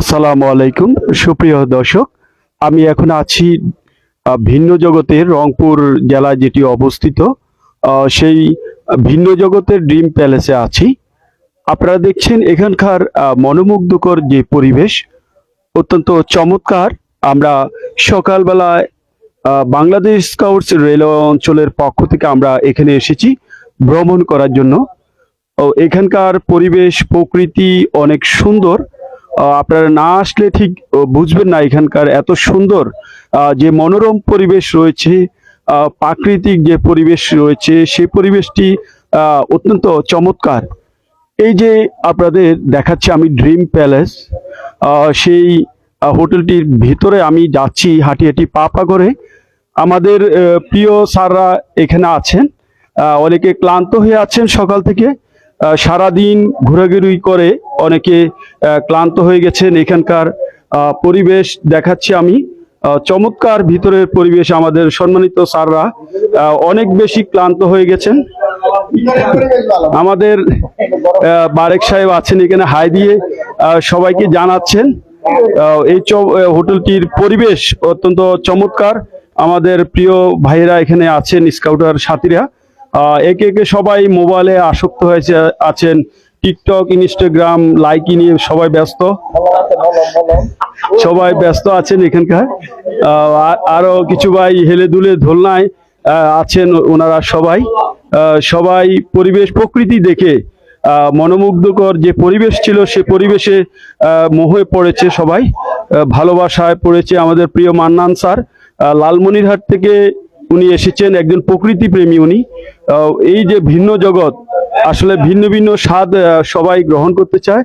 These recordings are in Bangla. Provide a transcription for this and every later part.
আসসালামু আলাইকুম। সুপ্রিয় দর্শক, আমি এখন আছি ভিন্ন জগতের রংপুর জেলায় যেটি অবস্থিত। সেই ভিন্ন জগতের ড্রিম প্যালেসে আছি। আপনারা দেখছেন এখানকার মনোমুগ্ধকর যে পরিবেশ, অত্যন্ত চমৎকার। আমরা সকালবেলায় বাংলাদেশ স্কাউটস রেলওয়ে অঞ্চলের পক্ষ থেকে আমরা এখানে এসেছি ভ্রমণ করার জন্য। ও এখানকার পরিবেশ, প্রকৃতি অনেক সুন্দর। আপনারা না আসলে ঠিক বুঝবেন না এখানকার এত সুন্দর যে মনোরম পরিবেশ রয়েছে প্রাকৃতিক যে পরিবেশ রয়েছে সেই পরিবেশটি অত্যন্ত চমৎকার। এই যে আপনাদের দেখাচ্ছি আমি ড্রিম প্যালেস সেই হোটেলটির ভিতরে আমি যাচ্ছি হাঁটি হাঁটি পা পা করে। আমাদের প্রিয় স্যাররা এখানে আছেন অনেকে ক্লান্ত হয়ে আছেন সকাল থেকে। সারাদিন ঘোরাঘুরি করে অনেকে ক্লান্ত হয়ে গেছেন। এখানকার পরিবেশ দেখাচ্ছি আমি। চমৎকার ভিতরের পরিবেশ আমাদের সম্মানিত স্যাররা অনেক বেশি ক্লান্ত হয়ে গেছেন। আমাদের বারেক সাহেব আছেন এখানে হাই দিয়ে সবাইকে জানাচ্ছেন। এই হোটেলটির পরিবেশ অত্যন্ত চমৎকার। আমাদের প্রিয় ভাইয়েরা এখানে আছেন, স্কাউটার সাথীরা। একে একে সবাই মোবাইলে আসক্ত হয়েছে, আছেন। টিকটক ইনস্টাগ্রাম লাইকি নিয়ে সবাই ব্যস্ত। সবাই ব্যস্ত আছেন এখানকার। আরও কিছু ভাই হেলে দুলে ধোলনায় আছেন ওনারা সবাই। সবাই পরিবেশ, প্রকৃতি দেখে মনোমুগ্ধকর যে পরিবেশ ছিল, সে পরিবেশে মোহে পড়েছে সবাই। ভালোবাসায় পড়েছে আমাদের প্রিয় মান্নান স্যার। লালমনিরহাট থেকে উনি এসেছেন, একজন প্রকৃতি প্রেমী উনি এই যে ভিন্ন জগৎ, আসলে ভিন্ন ভিন্ন স্বাদ সবাই গ্রহণ করতে চায়।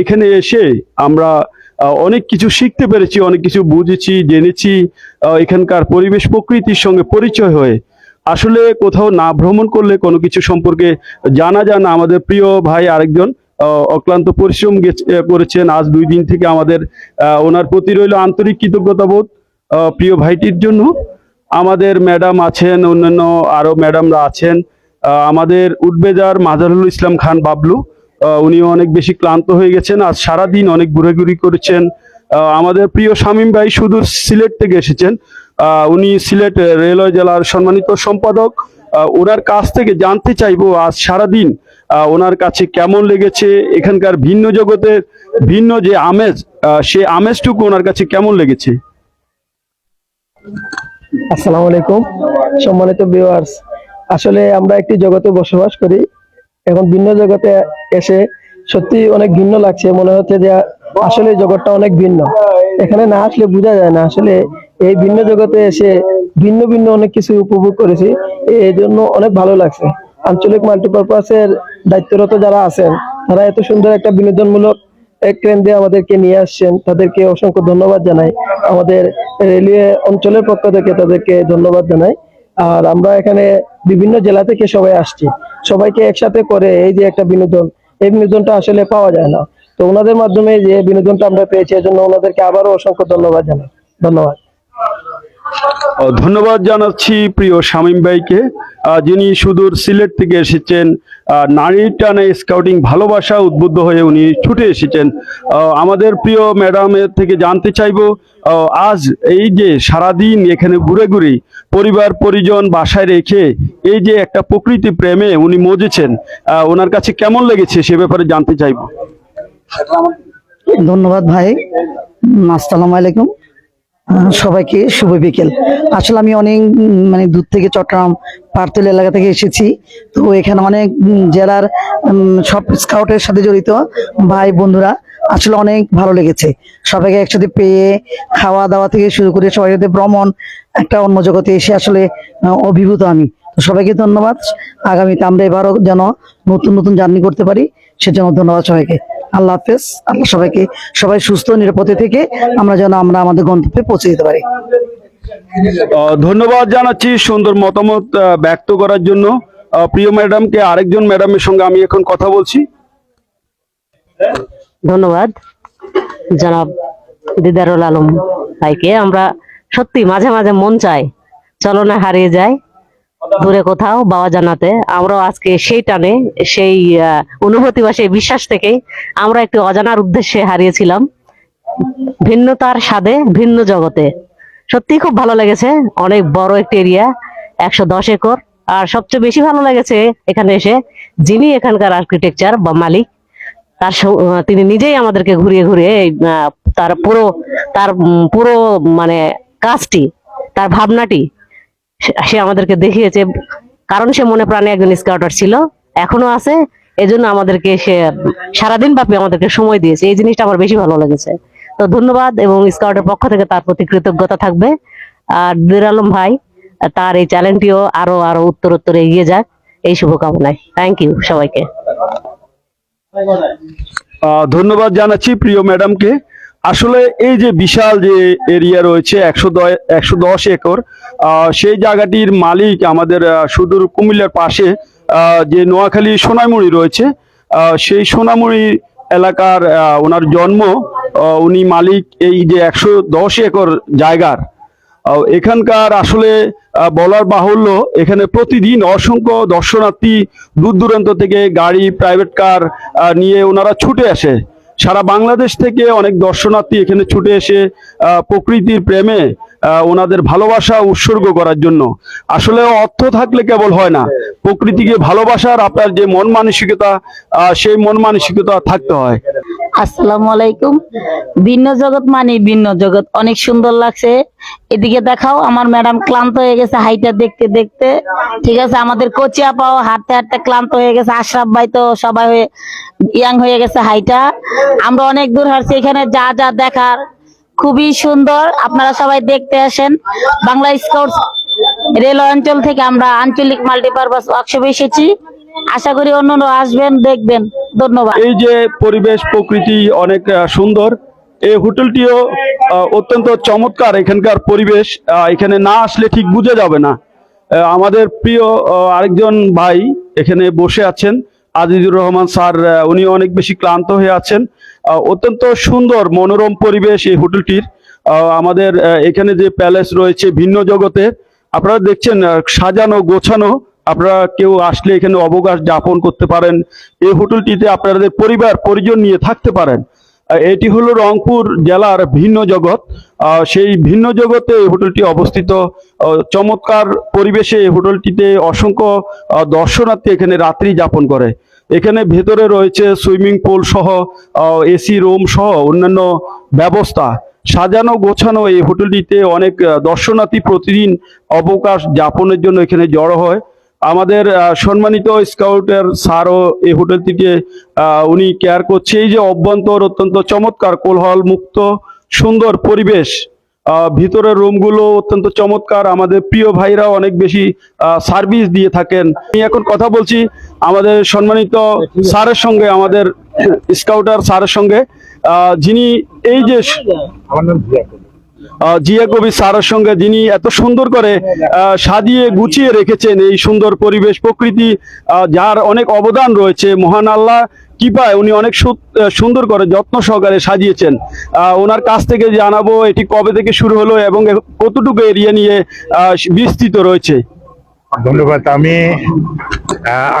এখানে এসে আমরা অনেক কিছু শিখতে পেরেছি, অনেক কিছু বুঝেছি, জেনেছি। এখানকার পরিবেশ প্রকৃতির সঙ্গে পরিচয় হয়ে। আসলে কোথাও না ভ্রমণ করলে কোনো কিছু সম্পর্কে জানা যায় না। আমাদের প্রিয় ভাই আরেকজন অক্লান্ত পরিশ্রম করেছেন। আজ দুই দিন থেকে আমাদের ওনার প্রতি রইল আন্তরিক কৃতজ্ঞতাবোধ প্রিয় ভাইটির জন্য। আমাদের ম্যাডাম আছেন, অন্যান্য আরও ম্যাডামরা আছেন। আমাদের উডবেজার মাজারুল ইসলাম খান বাবলু উনি অনেক বেশি ক্লান্ত হয়ে গেছেন, আজ সারাদিন অনেক ঘুরাঘুরি করেছেন। আমাদের প্রিয় শামীম ভাই সুদূর সিলেট থেকে এসেছেন। উনি সিলেট রেলওয়ে জেলার সম্মানিত সম্পাদক। ওনার কাছ থেকে জানতে চাইব আজ সারাদিন ওনার কাছে কেমন লেগেছে, এখানকার ভিন্ন জগতের ভিন্ন যে আমেজ সে আমেজটুকু ওনার কাছে কেমন লেগেছে? আসসালামু আলাইকুম। সম্মানিত ভিউয়ার্স আসলে আমরা একটি জগতে বসবাস করি এখন ভিন্ন জগতে এসে সত্যি অনেক ভিন্ন লাগছে। মনে হচ্ছে যে আসলে জগৎটা অনেক ভিন্ন। এখানে না আসলে বোঝা যায় না আসলে এই ভিন্ন জগতে এসে ভিন্ন ভিন্ন অনেক কিছু উপভোগ করেছি। এই জন্য অনেক ভালো লাগছে। আঞ্চলিক মাল্টিপারপাসের দায়িত্বরত যারা আছেন, তারা এত সুন্দর একটা বিনোদনমূলক দিয়ে আমাদেরকে নিয়ে আসছেন। তাদেরকে অসংখ্য ধন্যবাদ জানাই। আমাদের রেলওয়ে অঞ্চলের পক্ষ থেকে তাদেরকে ধন্যবাদ জানাই। আর আমরা এখানে বিভিন্ন জেলা থেকে সবাই আসছি। সবাইকে একসাথে করে এই যে একটা বিনোদন, এই বিনোদনটা আসলে পাওয়া যায় না। তো ওনাদের মাধ্যমে যে বিনোদনটা আমরা পেয়েছি, এজন্য ওনাদেরকে আবারও অসংখ্য ধন্যবাদ জানাই। ধন্যবাদ। ধন্যবাদ জানাচ্ছি প্রিয় শামীম ভাইকে। যিনি সুদূর সিলেট থেকে এসেছেন নারীর টানে স্কাউটিং ভালোবাসা উদ্বুদ্ধ হয়ে উনি ছুটে এসেছেন। আমাদের প্রিয় ম্যাডামের থেকে জানতে চাইব আজ এই যে সারাদিন এখানে ঘুরে ঘুরে, পরিবার, পরিজন বাসায় রেখে এই যে একটা প্রকৃতি প্রেমে উনি মজেছেন ওনার কাছে কেমন লেগেছে সে ব্যাপারে জানতে চাইব। ধন্যবাদ ভাই। আসসালামু আলাইকুম। সবাইকে শুভ বিকেল। আসলে আমি অনেক মানে দূর থেকে চট্টগ্রাম পার্তল এলাকা থেকে এসেছি। তো এখানে অনেক জেলার সব স্কাউটের সাথে জড়িত ভাই বন্ধুরা, আসলে অনেক ভালো লেগেছে। সবাইকে একসাথে পেয়ে খাওয়া দাওয়া থেকে শুরু করে সবাই সাথে ভ্রমণ, একটা অন্য জগতে এসে আসলে অভিভূত আমি। তো সবাইকে ধন্যবাদ। আগামীতে আমরা এবারও যেন নতুন নতুন জার্নি করতে পারি, সেজন্য ধন্যবাদ সবাইকে। আল্লাহ হাফেজ। আল্লাহ সবাইকে সবাই সুস্থ নিরাপদে থেকে আমরা যেন আমরা আমাদের গন্তব্যে পৌঁছে যেতে পারি। ধন্যবাদ জানাচ্ছি সুন্দর মতামত ব্যক্ত করার জন্য। প্রিয় ম্যাডামকে আরেকজন ম্যাডামের সঙ্গে আমি এখন কথা বলছি। ধন্যবাদ জনাব দিদারুল আলম ভাইকে। আমরা সত্যি মাঝে মাঝে মন চায় চলনা হারিয়ে যায়। দূরে কোথাও বাবা জানাতে আমরাও আজকে সেই টানে, সেই অনুভূতি বা সেই বিশ্বাস থেকে আমরা একটি অজানার উদ্দেশ্যে হারিয়েছিলাম। ভিন্নতার স্বাদে, ভিন্ন জগতে। সত্যি খুব ভালো লেগেছে। অনেক বড় একটি এরিয়া, একশো দশ একর। আর সবচেয়ে বেশি ভালো লেগেছে এখানে এসে যিনি এখানকার আর্কিটেকচার বা মালিক, তার তিনি নিজেই আমাদেরকে ঘুরিয়ে ঘুরিয়ে তার পুরো তার পুরো মানে কাজটি, তার ভাবনাটি সে- আমাদেরকে দেখিয়েছে। কারণ সে মনে প্রাণে একজন স্কাউটার ছিল, এখনও আছে। এজন্য আমাদেরকে সে সারাদিন ব্যাপী আমাদেরকে সময় দিয়েছে। এই জিনিসটা আমার বেশি ভালো লেগেছে। তো ধন্যবাদ এবং স্কাউটের পক্ষ থেকে তার প্রতি কৃতজ্ঞতা থাকবে। আর দের আলম ভাই, তার এই চ্যালেঞ্জটিও আরও আরও উত্তর উত্তর এগিয়ে যাক। এই শুভকামনায়। থ্যাংক ইউ সবাইকে। ধন্যবাদ জানাচ্ছি প্রিয় ম্যাডামকে। আসলে এই যে বিশাল যে এরিয়া রয়েছে, একশো একশো দশ একর সেই জায়গাটির মালিক আমাদের সুদূর কুমিল্লার পাশে যে নোয়াখালী সোনামুড়ি রয়েছে সেই সোনামুড়ি এলাকার ওনার জন্ম উনি মালিক এই যে একশো দশ একর জায়গার। এখানকার আসলে বলার বাহুল্য, এখানে প্রতিদিন অসংখ্য দর্শনার্থী দূর দূরান্ত থেকে গাড়ি প্রাইভেট কার নিয়ে ওনারা ছুটে আসে। সারা বাংলাদেশ থেকে অনেক দর্শনার্থী এখানে ছুটে এসে প্রকৃতির প্রেমে ওনাদের ভালোবাসা উৎসর্গ করার জন্য। আসলে অর্থ থাকলে কেবল হয় না, প্রকৃতিকে ভালোবাসার আপনার যে মন মানসিকতা সেই মন মানসিকতা থাকতে হয়। আসসালামু আলাইকুম। ভিন্ন জগৎ মানে ভিন্ন জগৎ। অনেক সুন্দর লাগছে। এদিকে দেখাও, আমার ম্যাডাম ক্লান্ত হয়ে গেছে দেখতে দেখতে। ঠিক আছে, আমাদের কোচিয়া পাও হাঁটতে হাঁটতে ক্লান্ত হয়ে গেছে। আশরাফ ভাই তো সবাই হয়ে, ইয়াং হয়ে গেছে হাইটা আমরা অনেক দূর হাঁটছি, এখানে যা যা দেখার। খুবই সুন্দর, আপনারা সবাই দেখতে আসেন। বাংলা স্কাউট রেল অঞ্চল থেকে আমরা আঞ্চলিক মাল্টিপারপাস ওয়ার্কশপে এসেছি। আশা করি অন্যরা আসবেন, দেখবেন। ধন্যবাদ। এই যে পরিবেশ, প্রকৃতি অনেক সুন্দর, এই হোটেলটিও অত্যন্ত চমৎকার এখানকার পরিবেশ। এখানে না আসলে ঠিক বুঝে যাবে না। আমাদের প্রিয় আরেকজন ভাই এখানে বসে আছেন, আজিজুর রহমান স্যার উনি অনেক বেশি ক্লান্ত হয়ে আছেন। অত্যন্ত সুন্দর, মনোরম পরিবেশ এই হোটেলটির। আমাদের এখানে যে প্যালেস রয়েছে ভিন্ন জগতে, আপনারা দেখছেন সাজানো, গোছানো আপনারা কেউ আসলে এখানে অবকাশ যাপন করতে পারেন, এই হোটেলটিতে আপনাদের পরিবার, পরিজন নিয়ে থাকতে পারেন। এটি হলো রংপুর জেলার ভিন্ন জগৎ। সেই ভিন্ন জগতে এই হোটেলটি অবস্থিত। চমৎকার পরিবেশে এই হোটেলটিতে অসংখ্য দর্শনার্থী এখানে রাত্রি যাপন করে। এখানে ভেতরে রয়েছে সুইমিং পুল সহ এসি রুম সহ অন্যান্য ব্যবস্থা। সাজানো, গোছানো এই হোটেলটিতে অনেক দর্শনার্থী প্রতিদিন অবকাশ যাপনের জন্য এখানে জড়ো হয়। আমাদের সম্মানিত স্কাউটের স্যারও এই হোটেলটিকে উনি কেয়ার করছে। এই যে অভ্যন্তর অত্যন্ত চমৎকার কোলহল মুক্ত সুন্দর পরিবেশ ভিতরের রুমগুলো অত্যন্ত চমৎকার। আমাদের প্রিয় ভাইরা অনেক বেশি সার্ভিস দিয়ে থাকেন। আমি এখন কথা বলছি আমাদের সম্মানিত স্যারের সঙ্গে আমাদের স্কাউটার স্যারের সঙ্গে। যিনি এই যে আহ, জিয়া কবি স্যারের সঙ্গে যিনি এত সুন্দর করে সাজিয়ে গুছিয়ে রেখেছেন এই সুন্দর পরিবেশ প্রকৃতি যার অনেক অবদান রয়েছে, মহান আল্লাহ কৃপায় উনি অনেক সুন্দর করে যত্ন সহকারে সাজিয়েছেন। ওনার কাছ থেকে জানাব এটি কবে থেকে শুরু হলো এবং কতটুকু এরিয়া নিয়ে বিস্তৃত রয়েছে। ধন্যবাদ। আমি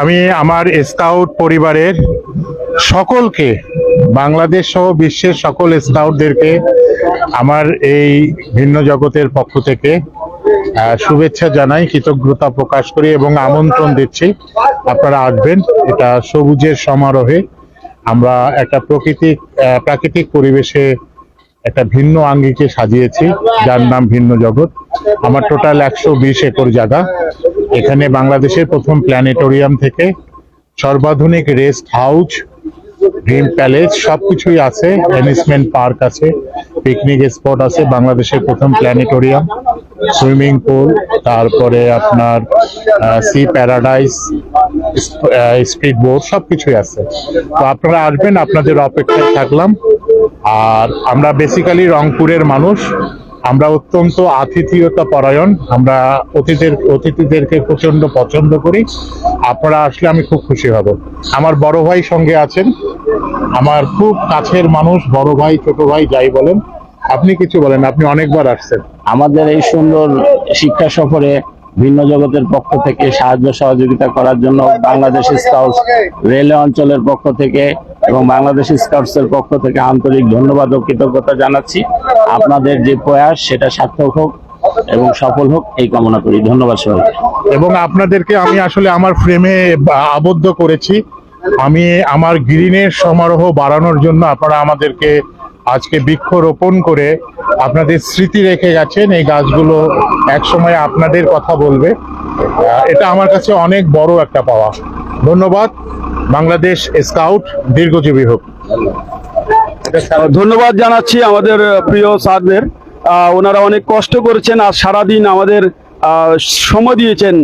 আমি আমার স্কাউট পরিবারের সকলকে, বাংলাদেশ সহ বিশ্বের সকল স্কাউটদেরকে আমার এই ভিন্ন জগতের পক্ষ থেকে শুভেচ্ছা জানাই, কৃতজ্ঞতা প্রকাশ করি এবং আমন্ত্রণ দিচ্ছি। আপনারা আসবেন, এটা সবুজের সমারোহে। আমরা একটা প্রকৃতিক প্রাকৃতিক পরিবেশে একটা ভিন্ন আঙ্গিকে সাজিয়েছি, যার নাম ভিন্ন জগৎ। আমার টোটাল একশো বিশ একর জায়গা। এখানে বাংলাদেশের প্রথম প্ল্যানেটোরিয়াম থেকে সর্বাধুনিক রেস্ট হাউস ড্রিম প্যালেস, সবকিছুই আছে, অ্যামিউজমেন্ট পার্ক আছে। পিকনিক স্পট আছে, বাংলাদেশের প্রথম প্ল্যানেটোরিয়াম, সুইমিং পুল, তারপরে আপনার সি প্যারাডাইস স্পিড বোট সবকিছুই আছে। তো আপনারা আসবেন, আপনাদের অপেক্ষায় থাকলাম। আর আমরা বেসিক্যালি রংপুরের মানুষ, আমরা অত্যন্ত আতিথিয়তা পরায়ণ আমরা অতিথিদের অতিথিদেরকে প্রচণ্ড পছন্দ করি। আপনারা আসলে আমি খুব খুশি হব। আমার বড় ভাই সঙ্গে আছেন আমার খুব কাছের মানুষ বড় ভাই ছোট ভাই যাই বলেন আপনি কিছু বলেন আপনি অনেকবার আসছেন। আমাদের এই সুন্দর শিক্ষা সফরে ভিন্ন জগতের পক্ষ থেকে সাহায্য সহযোগিতা করার জন্য বাংলাদেশ স্কাউটস রেলওয়ে অঞ্চলের পক্ষ থেকে এবং বাংলাদেশ স্কাউটস এর পক্ষ থেকে আন্তরিক ধন্যবাদ ও কৃতজ্ঞতা জানাচ্ছি। আপনাদের যে প্রয়াস সেটা সার্থক হোক এবং সফল হোক এই কামনা করি। ধন্যবাদ সবাইকে। এবং আপনাদেরকে আমি আসলে আমার ফ্রেমে আবদ্ধ করেছি। আমি আমার গ্রিনের সমারোহ বাড়ানোর জন্য আপনারা আমাদেরকে আজকে বৃক্ষরোপণ করে আপনাদের স্মৃতি রেখে গেছেন। এই গাছগুলো একসময় আপনাদের কথা বলবে। এটা আমার কাছে অনেক বড় একটা পাওয়া। ধন্যবাদ। বাংলাদেশ স্কাউট দীর্ঘজীবী হোক। ধন্যবাদ জানাচ্ছি আমাদের প্রিয় স্যারদের। ওনারা অনেক কষ্ট করেছেন আর সারাদিন আমাদের সময় দিয়েছেন।